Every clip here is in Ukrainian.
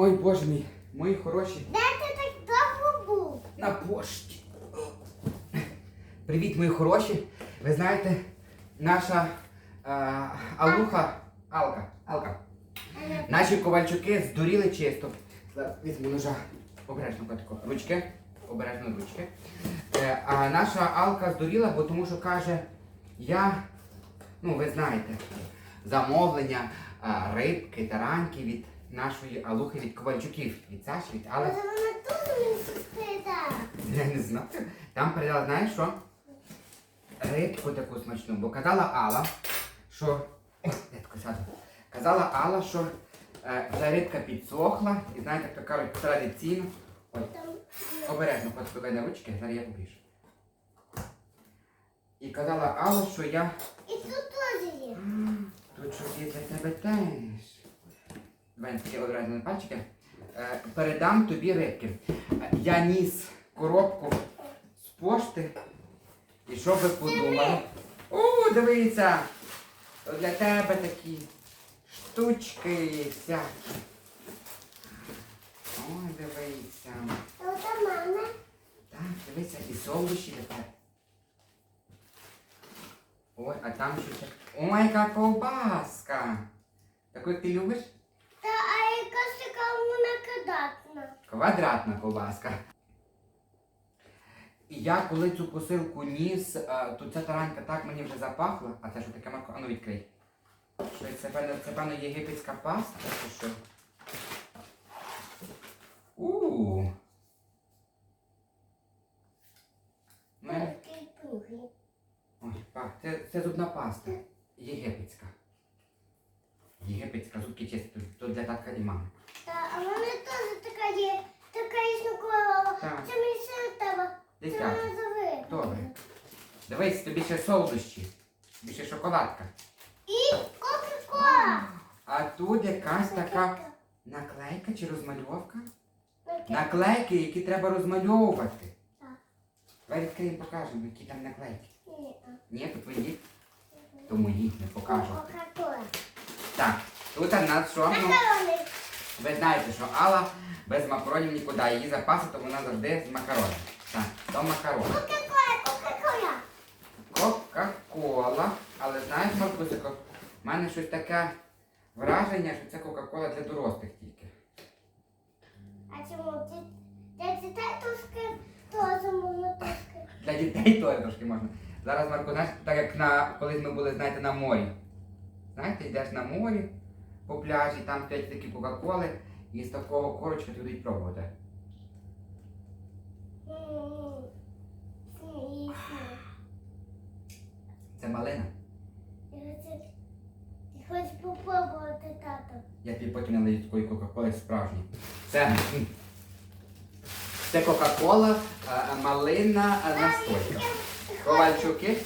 Ой, боже мій, мої хороші. Де ти так довго був? На пошті. Привіт, мої хороші. Ви знаєте, наша е, Алуха, Алка, Алка. Наші ковальчуки здуріли чисто. Візьму ножа. Обережно, котико. Ручки. Обережно ручки. Е, а наша Алка здуріла, бо тому що каже, я, ну ви знаєте, замовлення е, рибки, таранки від нашої Алухи, від ковальчуків. Від Саші, від Але Алли. вона тут не сусіда. Я не знаю. Там передала, знаєш що? Рибку таку смачну, бо казала Алла, що. Ой, я тако сяду. Казала Алла, що е, вже рибка підсохла, і знаєте, як то кажуть, традиційно. Ой, Там обережно подпливай на ручки, зараз я побіжу. І казала Алла, що я. І тут теж є. Тут щось є для тебе теж. Давай одразу на пальчики. Е, передам тобі рибки. Я ніс коробку з пошти. І що ви подумали? О! То для тебе такі штучки всякі. Ой, мама. Так, дивися, і солодощі тепер. Ой, а там щось. Ой, яка ковбаска! Таку ти любиш? Та а якась така кадатна. Квадратна ковбаска. І я коли цю посилку ніс, е, то ця таранька так мені вже запахла. А це що таке Марко? Ану відкрий. Це певно, це певно єгипетська паста чи що? У. Ну, Ой, пах, це, це зубна паста. Єгипетська. Єгипетська зубки чисті, то для татка і мами. Та а вона теж така є. Така існукова. Так, Це мені все треба. десь Це так. назови. Добре. Дивись, тобі ще солодощі. Тобі ще шоколадка. І Кока-Кола. А тут якась така наклейка чи розмальовка? Наклейки, які треба розмальовувати. Так. Давай відкриємо, покажемо, які там наклейки. Ні. Ні, то твої, то мої, не покажу. Кока-Кола. Так, тут у нас що? Ну, Макарони. ви знаєте, що Алла без макаронів нікуди. Її запаси, то вона завжди з макаронів. Так, то макарони. Кока-Кола. Кока-кола. Але знаєш, Маркусико, в мене щось таке враження, що це Кока-кола для дорослих тільки. А чому для дітей трошки теж можна трошки? Для дітей теж трошки можна. Зараз, Марко, знаєш, так як на, колись ми були, знаєте, на морі. Знаєте, йдеш на морі по пляжі, там стоять такі Кока-коли, і з такого корочка будуть пробувати. М, смішно. Це малина. Я хочу- хочу попробувати тато. Я тобі потім налию такої Кока-коли справжній. Це, це Кока-кола, малина, настойка. Ковальчуки.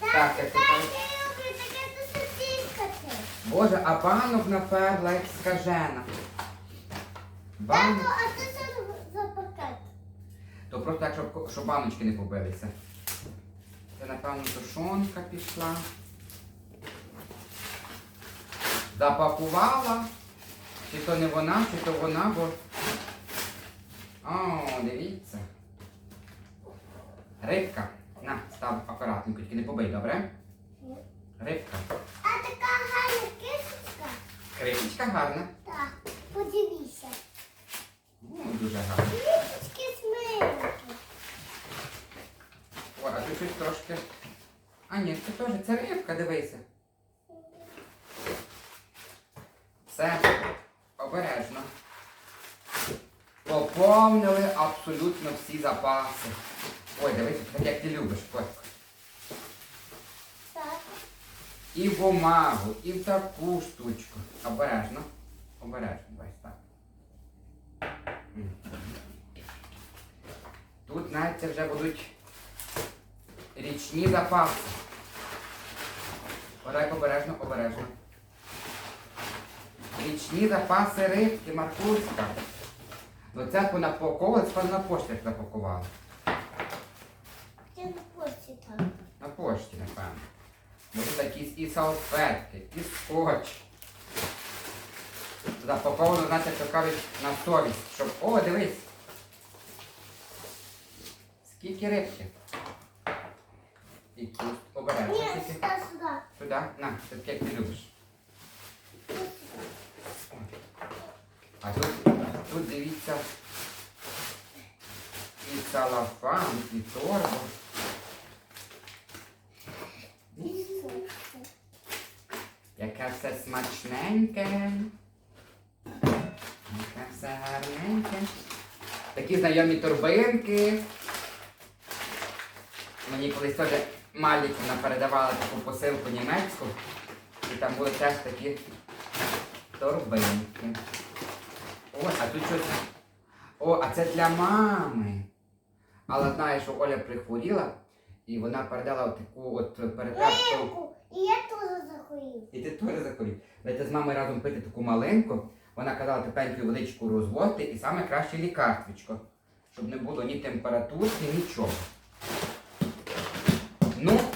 Так, ти до сосіскати. Боже, а банок наперла, як скажена. Банок. Тато, а ти що за пакет? То просто так, щоб, щоб баночки не побилися. Це, напевно, тушонка пішла. Запакувала. Чи то не вона, чи то вона, бо. О, дивіться. Рибка. На, став акуратненько, тільки не побий, добре? Рибка. А така гарна кисочка? Крипічка гарна. Так, подивися. О, дуже гарна. А трошки. А ні, це теж це рибка, дивися. Все, обережно. Поповнили абсолютно всі запаси. Ой, дивися, так як ти любиш, котик. Так. І бумагу, і в таку штучку. Обережно. Обережно, давай так. Тут, знаєте, вже будуть річні запаси. Орек, обережно, обережно. Річні запаси рибки, Маркурська. Ну це понапаковували, це на пошті запакували. Я не хочу там. На пошті, напевно. Бо тут якісь і салфетки, і скотч. запаковано, як то кажуть, на совість. Щоб... О, дивись. Скільки рибки. І тут обережно. Ні, сюди, сюди. Сюди. На, це таке, як ти любиш. А тут, тут дивіться. І салафан, і торба. Яке все смачненьке. Яке все гарненьке. Такі знайомі торбинки. Мені колись теж Маліку вона передавала таку посилку німецьку. І там були теж такі торбинки. О, а тут щось. О, а це для мами. Але знаю, що Оля прихворіла, і вона передала таку от перекраску. І я теж захворів. І ти теж захворів. Дайте з мамою разом пити таку маленьку. Вона казала тепеньку величку розводити і саме краще лікарствічко. Щоб не було ні температурки, нічого.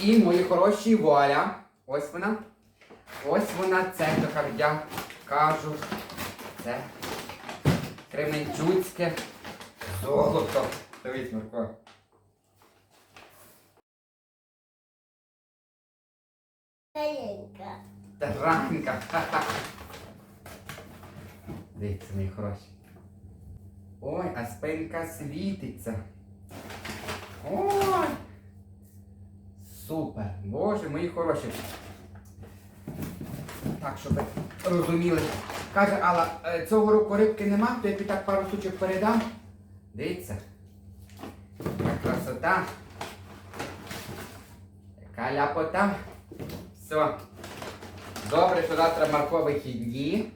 І мої хороші воля. Ось вона. Ось вона, це, то як я кажу. Це кременчуцьке золото. Дивись, Марко. Маленька. Таранька. Ха-ха. Дивіться, мої хороші. Ой, а спинка світиться. Ой. Супер. Боже, мої хороші. Так, щоб розуміли. Каже Алла, «Е, цього року рибки нема, то я так пару штучок передам. Дивіться. Яка красота. Яка ляпота. Все. Добре, що завтра Марко вихідні.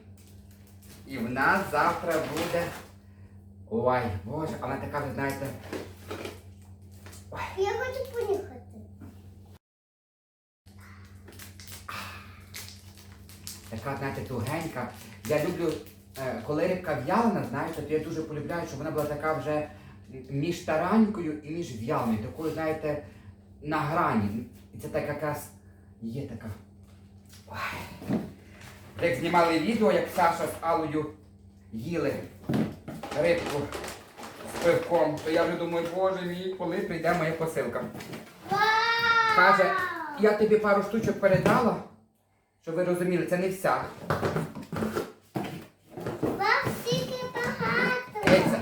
І в нас завтра буде. Ой, боже, а вона така, ви знаєте. Я хочу поїхати. Така, знаєте, тугенька. Я люблю, е, коли рибка в'ялена, знаєте, то я дуже полюбляю, щоб вона була така вже між таранькою і між в'яленою. Такою, знаєте, на грані. І це так якраз є така. Ой. Як знімали відео, як Саша з Алою їли рибку з пивком, то я вже думаю, боже мій, коли прийде моя посилка. Каже, я тобі пару штучок передала, щоб ви розуміли, це не вся. Вам стільки багато. Дивіться,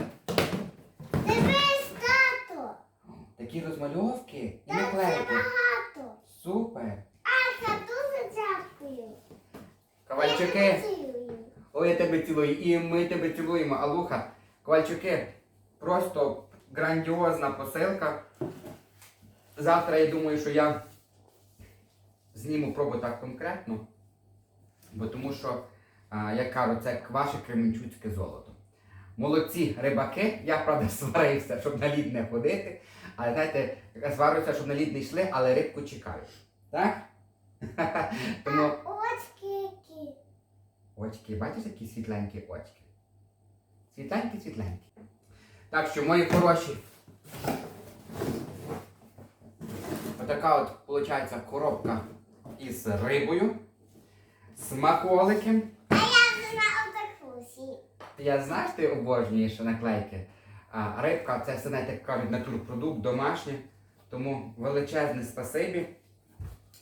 Дивись, тато. такі розмальовки і Так, це наклейки. багато. Супер. Ага, дуже дякую. Ковальчуки. Я. Ой, я тебе цілую. І ми тебе цілуємо. Алуха, ковальчуки, просто грандіозна посилка. Завтра я думаю, що я зніму пробу так конкретно. Бо тому що, а, як кажу, це ваше кременчуцьке золото. Молодці рибаки, я правда сварився, щоб на лід не ходити. Але знаєте, сварився, щоб на лід не йшли, але рибку чекаю. Так? Тому Очки які. Очки, бачиш, які світленькі очки? Світленькі, світленькі. Так що, мої хороші. Отака от, виходить, коробка із рибою, смаколики. А я знаю таку сі. Я знаєш, ти обожнюєш наклейки. А рибка це все знаєте, як кажуть, натурпродукт домашній. Тому величезне спасибі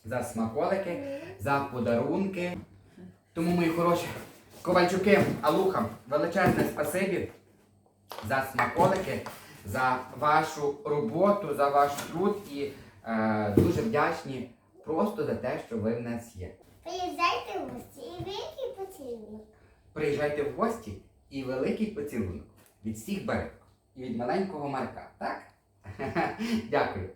за смаколики, за подарунки. Тому, мої хороші ковальчуки, алуха, величезне спасибі за смаколики, за вашу роботу, за ваш труд і е, дуже вдячні просто за те, що ви в нас є. Приїжджайте в гості і великий поцілунок. Приїжджайте в гості і великий поцілунок від всіх берег і від маленького Марка, так? Дякую.